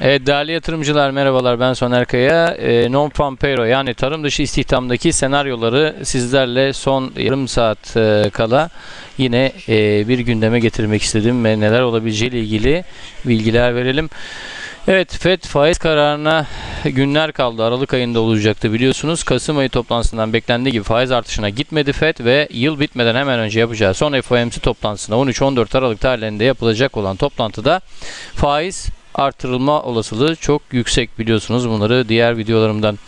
Evet değerli yatırımcılar merhabalar ben Soner Kaya. E, non payroll yani tarım dışı istihdamdaki senaryoları sizlerle son yarım saat e, kala yine e, bir gündeme getirmek istedim ve neler olabileceği ile ilgili bilgiler verelim. Evet FED faiz kararına günler kaldı. Aralık ayında olacaktı biliyorsunuz. Kasım ayı toplantısından beklendiği gibi faiz artışına gitmedi FED ve yıl bitmeden hemen önce yapacağı son FOMC toplantısında 13-14 Aralık tarihlerinde yapılacak olan toplantıda faiz artırılma olasılığı çok yüksek biliyorsunuz bunları diğer videolarımdan.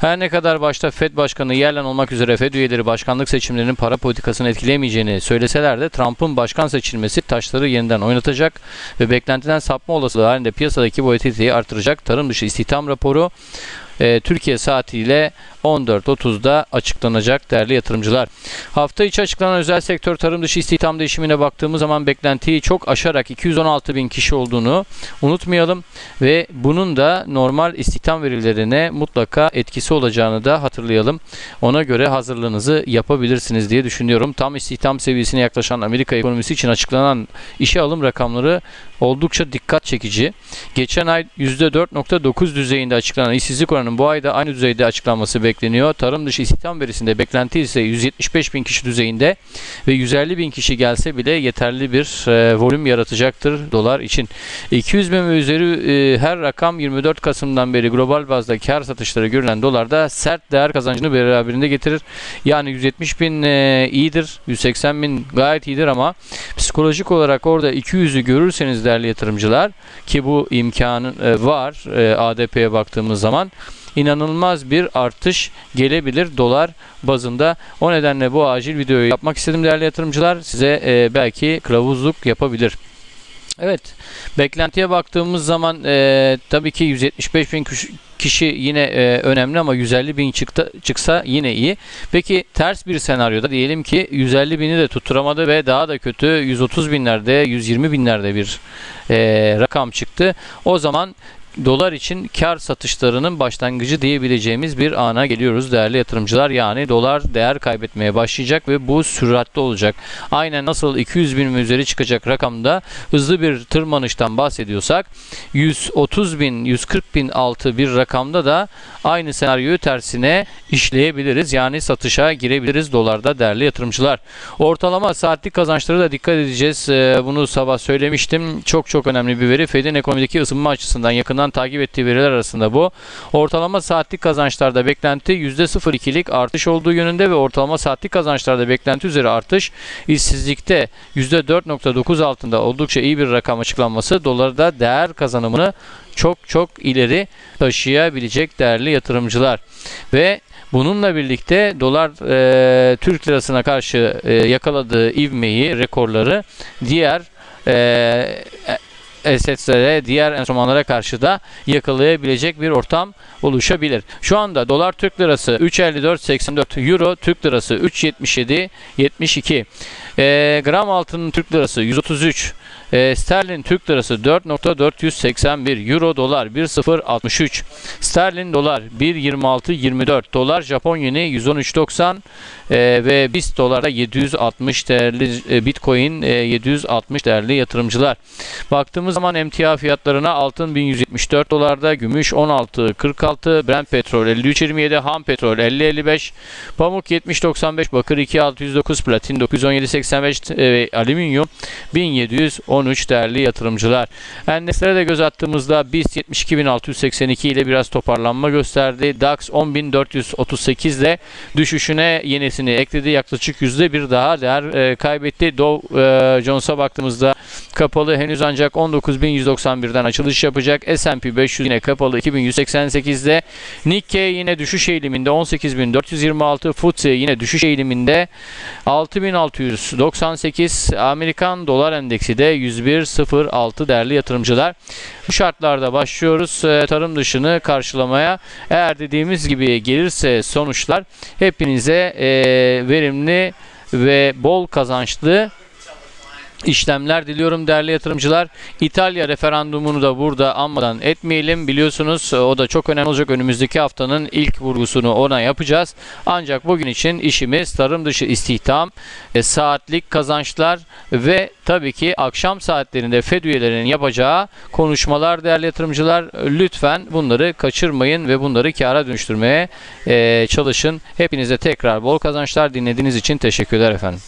Her ne kadar başta FED Başkanı Yellen olmak üzere FED üyeleri başkanlık seçimlerinin para politikasını etkileyemeyeceğini söyleseler de Trump'ın başkan seçilmesi taşları yeniden oynatacak ve beklentiden sapma olasılığı halinde piyasadaki volatiliteyi artıracak. Tarım dışı istihdam raporu e, Türkiye saatiyle 14.30'da açıklanacak değerli yatırımcılar. Hafta içi açıklanan özel sektör tarım dışı istihdam değişimine baktığımız zaman beklentiyi çok aşarak 216 bin kişi olduğunu unutmayalım ve bunun da normal istihdam verilerine mutlaka etkisi olacağını da hatırlayalım. Ona göre hazırlığınızı yapabilirsiniz diye düşünüyorum. Tam istihdam seviyesine yaklaşan Amerika ekonomisi için açıklanan işe alım rakamları oldukça dikkat çekici. Geçen ay %4.9 düzeyinde açıklanan işsizlik oranının bu ayda aynı düzeyde açıklanması bekleniyor. Tarım dışı istihdam verisinde beklenti ise 175 bin kişi düzeyinde ve 150 bin kişi gelse bile yeterli bir e, volüm yaratacaktır dolar için. 200 bin üzeri e, her rakam 24 Kasım'dan beri global bazda kar satışları görülen dolarda sert değer kazancını beraberinde getirir. Yani 170 bin e, iyidir, 180 bin gayet iyidir ama psikolojik olarak orada 200'ü görürseniz değerli yatırımcılar ki bu imkanın e, var e, ADP'ye baktığımız zaman inanılmaz bir artış gelebilir dolar bazında. O nedenle bu acil videoyu yapmak istedim değerli yatırımcılar. Size e, belki kılavuzluk yapabilir. Evet, beklentiye baktığımız zaman e, tabii ki 175 bin kişi- yine e, önemli ama 150 bin çıktı, çıksa yine iyi. Peki ters bir senaryoda diyelim ki 150 bini de tutturamadı ve daha da kötü 130 binlerde, 120 binlerde bir e, rakam çıktı. O zaman dolar için kar satışlarının başlangıcı diyebileceğimiz bir ana geliyoruz değerli yatırımcılar. Yani dolar değer kaybetmeye başlayacak ve bu süratli olacak. Aynen nasıl 200 bin üzeri çıkacak rakamda hızlı bir tırmanıştan bahsediyorsak 130 bin 140 bin altı bir rakamda da aynı senaryoyu tersine işleyebiliriz. Yani satışa girebiliriz dolarda değerli yatırımcılar. Ortalama saatlik kazançları da dikkat edeceğiz. Ee, Bunu sabah söylemiştim. Çok çok önemli bir veri. Fed'in ekonomideki ısınma açısından yakından takip ettiği veriler arasında bu. Ortalama saatlik kazançlarda beklenti %0,2'lik artış olduğu yönünde ve ortalama saatlik kazançlarda beklenti üzeri artış işsizlikte %4.9 altında oldukça iyi bir rakam açıklanması dolarda değer kazanımını çok çok ileri taşıyabilecek değerli yatırımcılar. Ve bununla birlikte dolar e, Türk lirasına karşı e, yakaladığı ivmeyi, rekorları diğer e, esetlere, diğer enstrümanlara karşı da yakalayabilecek bir ortam oluşabilir. Şu anda dolar Türk lirası 3.54.84, euro Türk lirası 3.77.72, e, gram altının Türk lirası 133, e, sterlin Türk lirası 4.481, euro dolar 1.063, sterlin dolar 1.26.24, dolar Japon yeni 113.90 e, ve BIST dolarda 760 değerli e, Bitcoin e, 760 değerli yatırımcılar. Baktığımız zaman emtia fiyatlarına altın 1174 dolarda, gümüş 16.46, Brent petrol 53.27, ham petrol 50.55, pamuk 70.95, bakır 2.609, platin 917.85 e, alüminyum 1713 değerli yatırımcılar. Endekslere de göz attığımızda BIST 72.682 ile biraz toparlanma gösterdi. DAX 10.438 ile düşüşüne yenisini ekledi. Yaklaşık yüzde bir daha değer e, kaybetti. Dow e, Jones'a baktığımızda kapalı henüz ancak 19.191'den açılış yapacak. S&P 500 yine kapalı 2188'de. Nikkei yine düşüş eğiliminde 18.426. FTSE yine düşüş eğiliminde 6698. Amerikan dolar endeksi de 101.06 değerli yatırımcılar. Bu şartlarda başlıyoruz e, tarım dışını karşılamaya. Eğer dediğimiz gibi gelirse sonuçlar hepinize e, verimli ve bol kazançlı işlemler diliyorum değerli yatırımcılar. İtalya referandumunu da burada anmadan etmeyelim. Biliyorsunuz o da çok önemli olacak. Önümüzdeki haftanın ilk vurgusunu ona yapacağız. Ancak bugün için işimiz tarım dışı istihdam, e, saatlik kazançlar ve tabii ki akşam saatlerinde FED üyelerinin yapacağı konuşmalar değerli yatırımcılar. Lütfen bunları kaçırmayın ve bunları kâra dönüştürmeye e, çalışın. Hepinize tekrar bol kazançlar dinlediğiniz için teşekkürler efendim.